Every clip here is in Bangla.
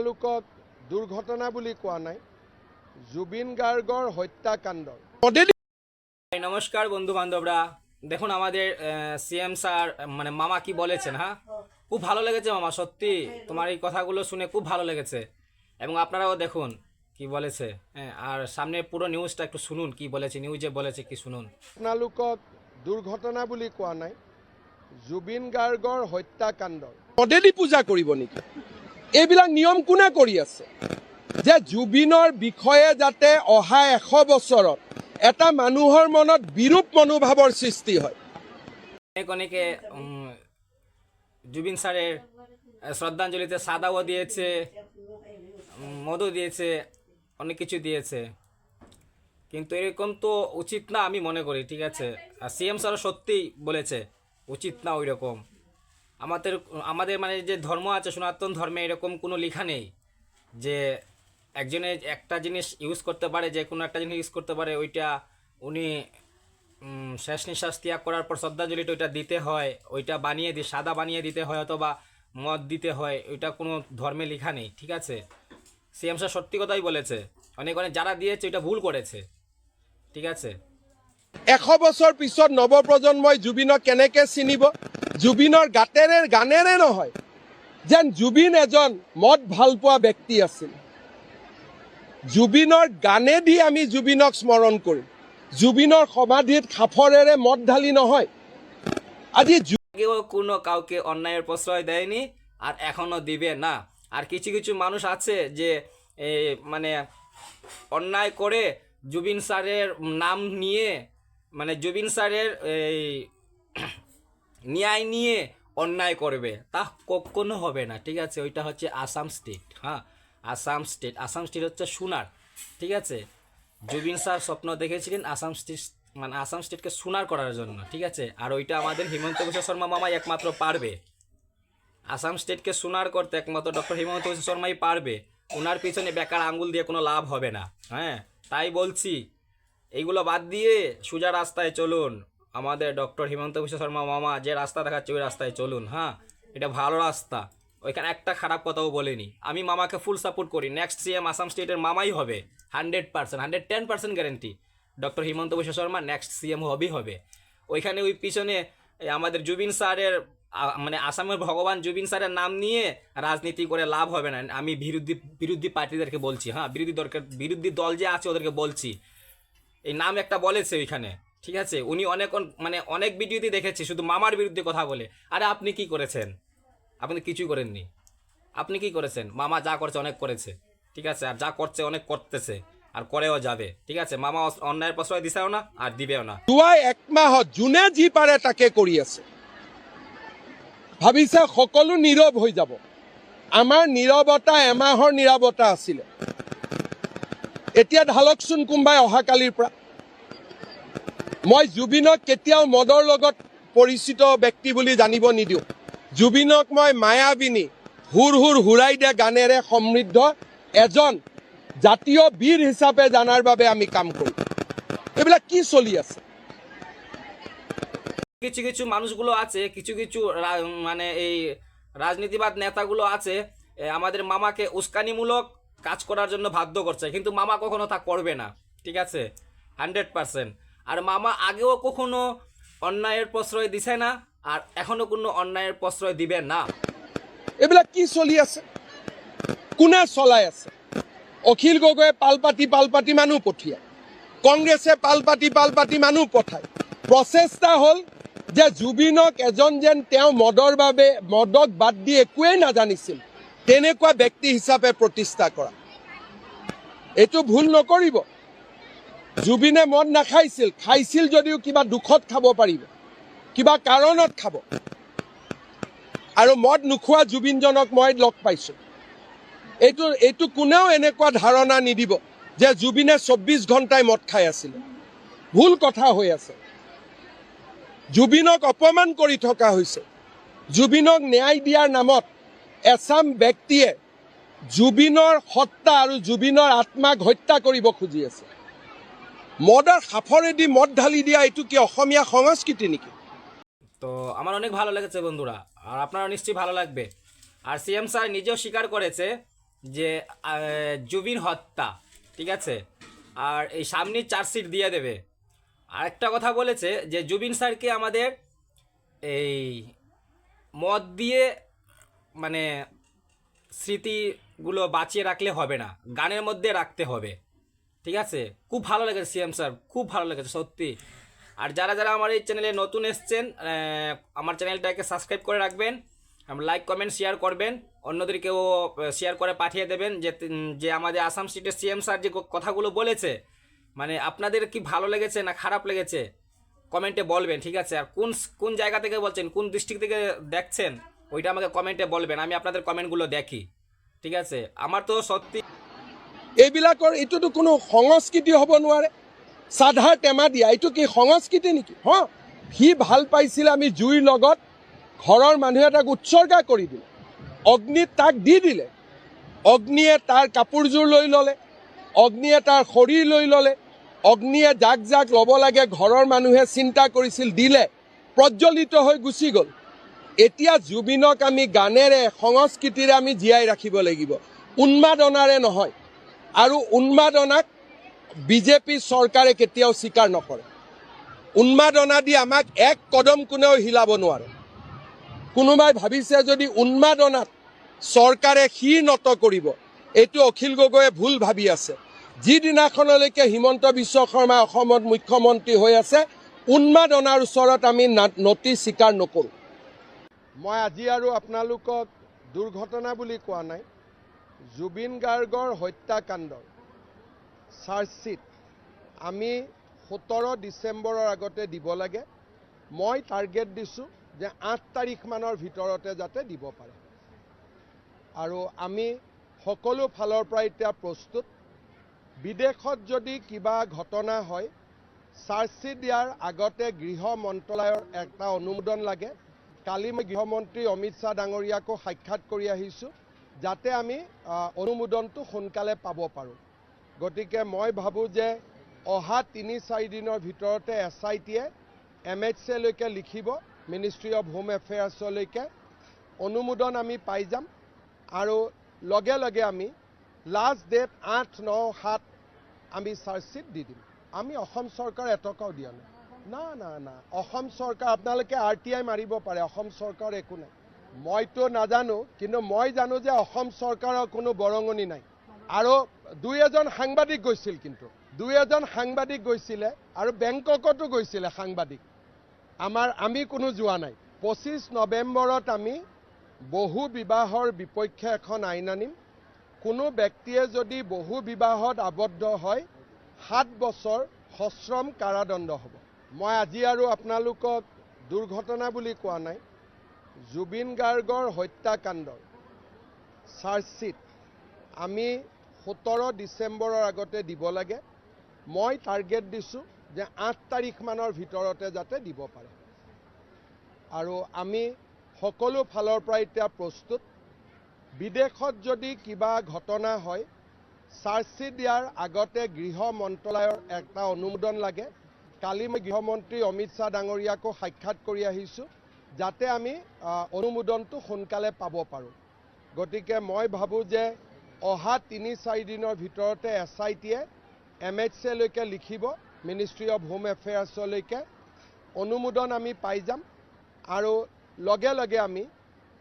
আপোনালোকক দুৰ্ঘটনা বুলি কোৱা নাই। জুবিন গাৰ্গৰ হত্যাকাণ্ডৰ। নমস্কার বন্ধু বান্ধবরা দেখুন আমাদের সিএম স্যার মানে মামা কি বলেছেন হ্যাঁ? খুব ভালো লেগেছে মামা সত্যি। তোমার এই কথাগুলো শুনে খুব ভালো লেগেছে। এবং আপনারাও দেখুন কি বলেছে হ্যাঁ আর সামনে পুরো নিউজটা একটু শুনুন কি বলেছে নিউজে বলেছে কি শুনুন। আপোনালোকক দুৰ্ঘটনা বুলি কোৱা নাই। জুবিন গাৰ্গৰ হত্যাকাণ্ডৰ। মডেলি পূজা কৰিব নেকি? এইবিলাক নিয়ম কোনে কৰি আছে? যে জুবিনৰ বিষয়ে যাতে অহা এশ বছৰত এটা মানুহৰ মনত বিৰূপ মনোভাৱৰ সৃষ্টি হয়। অনেক জুবিন স্যারের শ্রদ্ধাঞ্জলিতে সাদাও দিয়েছে মদও দিয়েছে, অনেক কিছু দিয়েছে। কিন্তু এরকম তো উচিত না আমি মনে করি, ঠিক আছে? আর সিএম স্যারও সত্যিই বলেছে, উচিত না ওই রকম আমাদের আমাদের মানে যে ধর্ম আছে, সনাতন ধর্মে এরকম কোনো লেখা নেই যে একজনে একটা জিনিস ইউজ করতে পারে, যে কোনো একটা জিনিস ইউজ করতে পারে, ওইটা উনি শেষ নিঃশ্বাস ত্যাগ করার পর শ্রদ্ধাঞ্জলিটা ওইটা দিতে হয়, ওইটা বানিয়ে দি সাদা বানিয়ে দিতে হয় অথবা মদ দিতে হয়, ওইটা কোনো ধর্মে লেখা নেই, ঠিক আছে? সিএম স্যার সত্যি কথাই বলেছে। অনেক অনেক যারা দিয়েছে, ওইটা ভুল করেছে, ঠিক আছে? এশ বছৰ পিছত নৱপ্ৰজন্মই জুবিনক কেনেকে চিনিব? জুবিনৰ গাতেৰে, গানেৰে নহয়, যেন জুবিন এজন মদ ভালো পোৱা ব্যক্তি আছিল। জুবিনৰ গানেদি আমি জুবিনক স্মৰণ কৰিম। জুবিনৰ সমাধিত সাফৰেৰে মদ ঢালি নহয়। আজি কোনো কাউকে অন্যায়ের প্রশ্রয় দেয়নি, আর এখনও দিবে না। আর কিছু কিছু মানুষ আছে যে মানে অন্যায় করে জুবিন স্যারের নাম নিয়ে মানে জুবিন স্যারের এই ন্যায় নিয়ে অন্যায় করবে। তা কখনো হবে না, ঠিক আছে? ওইটা হচ্ছে আসাম স্টেট হ্যাঁ? আসাম স্টেট আসাম স্টেট হচ্ছে সোনার, ঠিক আছে? জুবিন স্যার স্বপ্ন দেখেছিলেন আসাম স্টেট মানে আসাম স্টেটকে সোনার করার জন্য, ঠিক আছে? আর ওইটা আমাদের হিমন্ত বিশ্ব শর্মা মামাই একমাত্র পারবে। আসাম স্টেটকে সোনার করতে একমাত্র ডক্টর হিমন্ত বিশ্ব শর্মাই পারবে। ওনার পিছনে বেকার আঙ্গুল দিয়ে কোনো লাভ হবে না হ্যাঁ? তাই বলছি এইগুলো বাদ দিয়ে সোজা রাস্তায় চলুন। আমাদের ডক্টর হিমন্ত বিশ্ব শর্মা মামা যে রাস্তা দেখাচ্ছে, ওই রাস্তায় চলুন হ্যাঁ? এটা ভালো রাস্তা। ওইখানে একটা খারাপ কথাও বলিনি। আমি মামাকে ফুল সাপোর্ট করি। নেক্সট সিএম আসাম স্টেটের মামাই হবে hundred percent hundred ten percent guarantee doctor Himanta Biswa Sarma next CM হবেই হবে। ওইখানে ওই পিছনে আমাদের জুবিন স্যারের মানে আসামের ভগবান জুবিন স্যারের নাম নিয়ে রাজনীতি করে লাভ হবে না। আমি বিরোধী বিরোধী পার্টিদেরকে বলছি হ্যাঁ? বিরোধী দরকার, বিরোধী দল যে আছে ওদেরকে বলছি। এই নাম একটা বলেছে ওইখানে, ঠিক আছে? উনি অনেক মানে অনেক ভিডিওতে দেখেছি, শুধু মামার বিরুদ্ধে কথা বলে। আরে আপনি কি করেছেন? আপনি কিছুই করেননি। আপনি কি করেছেন? মামা যা করেছে অনেক করেছে, ঠিক আছে? আর যা করছে অনেক করতেছে, আর করেও যাবে, ঠিক আছে? মামা অন্যায়ের প্রশ্রয় দিছেও না, আর দিবেও না। দুয়াই এক মাহত যোনে যি পাৰে তাকে কৰি আছে ভাবিছে সকলো নীৰৱ হৈ যাব। আমাৰ নীৰৱতা এমাহৰ নীৰৱতা আছিলে। এতিয়া ঢালকচোন কোনোবাই অহাকালিৰ পৰা। মই জুবিনক কেতিয়াও মদৰ লগত পৰিচিত ব্যক্তি বুলি জানিব নিদিওঁ। জুবিনক মই মায়াবিনী, হুৰ হুৰ হুৰাই দিয়া গানেৰে সমৃদ্ধ এজন জাতীয় বীৰ হিচাপে জানাৰ বাবে আমি কাম কৰোঁ। এইবিলাক কি চলি আছে? কিছু কিছু মানুষগুলো আছে, কিছু কিছু মানে এই রাজনীতিবাদ নেতাগুলো আছে। আমাদের মামাকে উস্কানিমূলক কাজ করার জন্য বাধ্য করছে, কিন্তু মামা কখনো তা করবে না, ঠিক আছে? Hundred percent. আর মামা আগেও কখনো অন্যায়ের প্রশ্রয় দিছে না, আর এখনও কোনো অন্যায়ের প্ৰশ্ৰয় দিবে না। এইবিলাক কি চলি আছে? কোনে চলাই আছে? অখিল গগৈয়ে পাল পাতি পাল পাতি মানুহ পঠিয়ায়। কংগ্ৰেছে পাল পাতি পাল পাতি মানুহ পঠায়। প্ৰচেষ্টা হ'ল যে জুবিনক এজন যেন তেওঁ মদৰ বাবে মদক বাদ দি একোৱেই নাজানিছিল। তেনেকুৱা ব্যক্তি হিচাপে প্ৰতিষ্ঠা কৰা। এইটো ভুল নকৰিব। জুবিনে মদ নাখাইছিল খাইছিল যদিও কিবা দুখত খাব পাৰিব কিবা কাৰণত খাব। আৰু মদ নোখোৱা জুবিনজনক মই লগ পাইছোঁ। এইটো এইটো কোনেও এনেকুৱা ধাৰণা নিদিব যে জুবিনে চৌব্বিছ ঘণ্টাই মদ খাই আছিলে। ভুল কথা হৈ আছে। জুবিনক অপমান কৰি থকা হৈছে। জুবিনক ন্যায় দিয়াৰ নামত এচাম ব্যক্তিয়ে জুবিনৰ সত্তা আৰু জুবিনৰ আত্মাক হত্যা কৰিব খুজি আছে। মদৰ সাফৰেদি মদ ঢালি দিয়া এইটো কি অসমীয়া সংস্কৃতি নেকি? তো আমার অনেক ভালো লেগেছে বন্ধুরা, আর আপনারা নিশ্চয়ই ভালো লাগবে। আর সিএম স্যার নিজেও স্বীকার করেছে যে জুবিন হত্যা, ঠিক আছে? আর এই সামনে চার্জশিট দিয়ে দেবে। আর একটা কথা বলেছে যে, জুবিন স্যারকে আমাদের এই মদ দিয়ে মানে স্মৃতিগুলো বাঁচিয়ে রাখলে হবে না। গানের মধ্যে রাখতে হবে। ঠিক আছে? খুব ভালো লেগেছে সিএম স্যার, খুব ভালো লেগেছে, সত্যি। আর যারা যারা আমার এই চ্যানেলে নতুন এসছেন আমার চ্যানেলটাকে সাবস্ক্রাইব করে রাখবেন লাইক, কমেন্ট, শেয়ার করবেন, অন্যদেরকেও শেয়ার করে পাঠিয়ে দেবেন, যে যে আমাদের আসাম স্টেটের সিএম স্যার যে কথাগুলো বলেছে মানে আপনাদের কি ভালো লেগেছে না খারাপ লেগেছে? কমেন্টে বলবেন, ঠিক আছে? আর কোন কোন জায়গা থেকে বলছেন, কোন ডিস্ট্রিক্ট থেকে দেখছেন? ওইটা আমাকে কমেন্টে বলবেন, আমি আপনাদের কমেন্টগুলো দেখি। ঠিক আছে? আমার তো সত্যি এইবিলাকৰ এইটোতো কোনো সংস্কৃতি হ'ব নোৱাৰে। চাধাৰ টেমা দিয়া, এইটো কি সংস্কৃতি নেকি? হ, সি ভালো পাইছিলে আমি জুইৰ লগত, ঘৰৰ মানুহে তাক উৎসৰ্গা কৰি দিলে। অগ্নিত তাক দি দিলে। অগ্নিয়ে তাৰ কাপোৰযোৰ লৈ ল'লে। অগ্নিয়ে তাৰ শৰীৰ লৈ ল'লে। অগ্নিয়ে যাক যাক ল'ব লাগে, ঘৰৰ মানুহে চিন্তা কৰিছিল, দিলে। প্ৰজ্বলিত হৈ গুচি গ'ল। এতিয়া জুবিনক আমি গানেৰে সংস্কৃতিৰে আমি জীয়াই ৰাখিব লাগিব। উন্মাদনাৰে নহয়। আৰু উন্মাদনাক বিজেপি চৰকাৰে কেতিয়াও স্বীকাৰ নকৰে। উন্মাদনা দি আমাক এক কদম কোনেও হিলাব নোৱাৰে। কোনোবাই ভাবিছে যদি উন্মাদনাত চৰকাৰে শিৰ নত কৰিব এইটো অখিল গগৈয়ে ভুল ভাবি আছে। যিদিনাখনলৈকে হিমন্ত বিশ্ব শৰ্মা অসমত মুখ্যমন্ত্ৰী হৈ আছে উন্মাদনাৰ ওচৰত আমি নতি স্বীকাৰ নকৰোঁ। মই আজি আৰু আপোনালোকক দুৰ্ঘটনা বুলি কোৱা নাই জুবিন গাৰ্গৰ হত্যাকাণ্ডৰ চাৰ্জশ্বিট আমি সোতৰ ডিচেম্বৰৰ আগতে দিব লাগে। মই টাৰ্গেট দিছোঁ যে আঠ তাৰিখমানৰ ভিতৰতে যাতে দিব পাৰে। আৰু আমি সকলো ফালৰ পৰা এতিয়া প্ৰস্তুত। বিদেশত যদি কিবা ঘটনা হয় চাৰ্জশ্বিট দিয়াৰ আগতে গৃহ মন্ত্ৰালয়ৰ এটা অনুমোদন লাগে। কালি মই গৃহমন্ত্ৰী অমিত শ্বাহ ডাঙৰীয়াকো সাক্ষাৎ কৰি আহিছোঁ যাতে আমি অনুমোদনটো সোনকালে পাব পাৰোঁ। গতিকে মই ভাবোঁ যে অহা তিনি চাৰিদিনৰ ভিতৰতে এছ আই টিয়ে এম এইচ এলৈকে লিখিব মিনিষ্ট্ৰী অফ হোম এফেয়াৰ্ছলৈকে অনুমোদন আমি পাই যাম আৰু লগে লগে আমি লাষ্ট ডেট আঠ ন সাত আমি চাৰ্জশ্বিট দি দিম। আমি অসম চৰকাৰ এটকাও দিয়া নাই। না না না। অসম চৰকাৰ আপোনালোকে আৰ টি আই মাৰিব পাৰে অসম চৰকাৰ একো নাই। মইতো নাজানো কিন্তু মই জানো যে অসম চৰকাৰৰ কোনো বৰঙণি নাই। আৰু দুই এজন সাংবাদিক গৈছিল কিন্তু। দুই এজন সাংবাদিক গৈছিলে আৰু বেংককতো গৈছিলে সাংবাদিক। আমাৰ আমি কোনো যোৱা নাই। পঁচিছ নৱেম্বৰত আমি বহু বিবাহৰ বিপক্ষে এখন আইন আনিম। কোনো ব্যক্তিয়ে যদি বহু বিবাহত আবদ্ধ হয় সাত বছৰ সশ্ৰম কাৰাদণ্ড হ'ব। মই আজি আৰু আপোনালোকক দুৰ্ঘটনা বুলি কোৱা নাই জুবিন গাৰ্গৰ হত্যাকাণ্ডৰ চাৰ্জশ্বিট আমি সোতৰ ডিচেম্বৰৰ আগতে দিব লাগে। মই টাৰ্গেট দিছোঁ যে আঠ তাৰিখমানৰ ভিতৰতে যাতে দিব পাৰে। আৰু আমি সকলো ফালৰ পৰা এতিয়া প্ৰস্তুত। বিদেশত যদি কিবা ঘটনা হয় চাৰ্জশ্বিট দিয়াৰ আগতে গৃহ মন্ত্ৰালয়ৰ এটা অনুমোদন লাগে। কালি মই গৃহমন্ত্ৰী অমিত শ্বাহ ডাঙৰীয়াকো সাক্ষাৎ কৰি আহিছোঁ যাতে আমি অনুমোদনটো সোনকালে পাব পাৰোঁ। গতিকে মই ভাবোঁ যে অহা তিনি চাৰিদিনৰ ভিতৰতে এছ আই টিয়ে এম এইচ এলৈকে লিখিব মিনিষ্ট্ৰী অফ হোম এফেয়াৰ্ছলৈকে অনুমোদন আমি পাই যাম আৰু লগে লগে আমি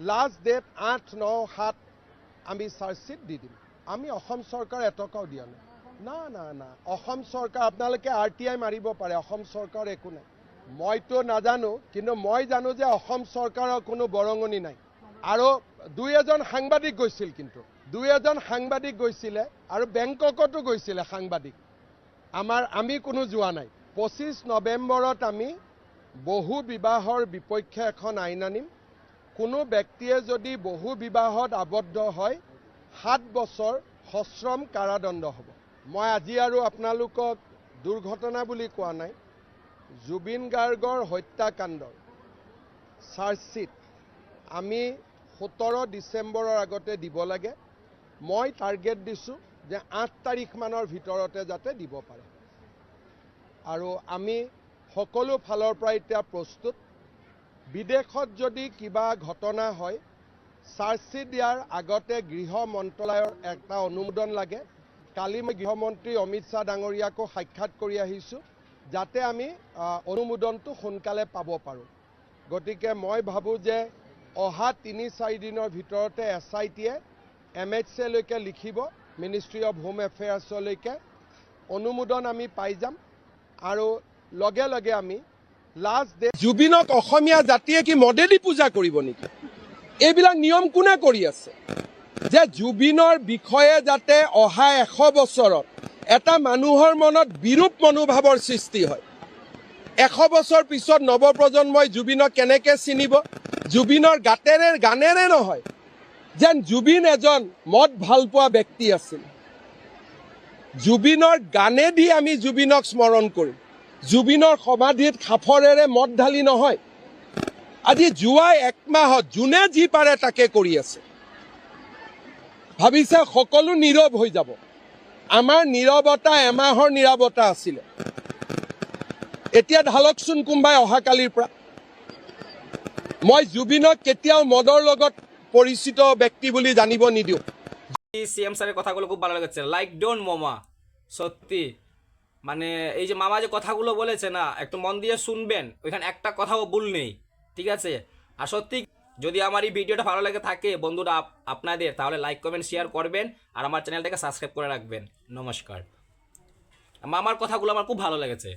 লাষ্ট ডেট আঠ ন সাত আমি চাৰ্জশ্বিট দি দিম। আমি অসম চৰকাৰ এটকাও দিয়া নাই। না না না। অসম চৰকাৰ আপোনালোকে আৰ টি আই মাৰিব পাৰে অসম চৰকাৰ একো নাই। মইতো নাজানো কিন্তু মই জানো যে অসম চৰকাৰৰ কোনো বৰঙণি নাই। আৰু দুই এজন সাংবাদিক গৈছিল কিন্তু। দুই এজন সাংবাদিক গৈছিলে আৰু বেংককতো গৈছিলে সাংবাদিক। আমাৰ আমি কোনো যোৱা নাই। পঁচিছ নৱেম্বৰত আমি বহু বিবাহৰ বিপক্ষে এখন আইন আনিম। কোনো ব্যক্তিয়ে যদি বহু বিবাহত আবদ্ধ হয় সাত বছৰ সশ্ৰম কাৰাদণ্ড হ'ব। মই আজি আৰু আপোনালোকক দুৰ্ঘটনা বুলি কোৱা নাই জুবিন গাৰ্গৰ হত্যাকাণ্ডৰ। চাৰ্জশ্বিট আমি সোতৰ ডিচেম্বৰৰ আগতে দিব লাগে। মই টাৰ্গেট দিছোঁ যে আঠ তাৰিখমানৰ ভিতৰতে যাতে দিব পাৰে। আৰু আমি সকলো ফালৰ পৰা এতিয়া প্ৰস্তুত। বিদেশত যদি কিবা ঘটনা হয় চাৰ্জশ্বিট দিয়াৰ আগতে গৃহ মন্ত্ৰালয়ৰ এটা অনুমোদন লাগে। কালি মই গৃহমন্ত্ৰী অমিত শ্বাহ ডাঙৰীয়াকো সাক্ষাৎ কৰি আহিছোঁ যাতে আমি অনুমোদনটো সোনকালে পাব পাৰোঁ। গতিকে মই ভাবোঁ যে অহা তিনি চাৰিদিনৰ ভিতৰতে এছ আই টিয়ে এম এইচ এলৈকে লিখিব মিনিষ্ট্ৰী অফ হোম এফেয়াৰ্ছলৈকে অনুমোদন আমি পাই যাম আৰু লগে লগে আমি লাষ্ট ডে জুবিনক অসমীয়া জাতিয়ে কি মডেলি পূজা কৰিব নেকি? এইবিলাক নিয়ম কোনে কৰি আছে? যে জুবিনৰ বিষয়ে যাতে অহা এশ বছৰত এটা মানুহৰ মনত বিৰূপ মনোভাৱৰ সৃষ্টি হয়। এশ বছৰ পিছত নৱপ্ৰজন্মই জুবিনক কেনেকে চিনিব? জুবিনৰ গাতেৰে গানেৰে নহয় যেন জুবিন এজন মদ ভাল পোৱা ব্যক্তি আছিল। জুবিনৰ গানেদি আমি জুবিনক স্মৰণ কৰিম। জুবিনৰ সমাধিত সাফৰেৰে মদ ঢালি নহয়। আজি যোৱা এক মাহত যোনে যি পাৰে তাকে কৰি আছে। ভাবিছে সকলো নীৰৱ হৈ যাব। আমাৰ নীৰৱতা, এমাহৰ নীৰৱতা আছিলে। এতিয়া ঢালকচোন কোনোবাই অহাকালিৰ পৰা। মই জুবিনক কেতিয়াও মদৰ লগত পৰিচিত ব্যক্তি বুলি জানিব নিদিওঁ। সিএম স্যারের কথাগুলো খুব ভালো লেগেছে। লাইক ডোন্ট মামা। সত্যি। মানে এই যে মামা যে কথাগুলো বলেছে না, একটু মন দিয়ে শুনবেন। ওইখানে একটা কথাও ভুল নেই। ঠিক আছে? আর সত্যি যদি আমার এই ভিডিওটা ভালো লাগে থাকে, বন্ধুরা, আপ- আপনাদের, তাহলে লাইক কমেন্ট শেয়ার করবেন আর আমার চ্যানেলটাকে সাবস্ক্রাইব করে রাখবেন। নমস্কার। মামার কথাগুলো আমার খুব ভালো লেগেছে।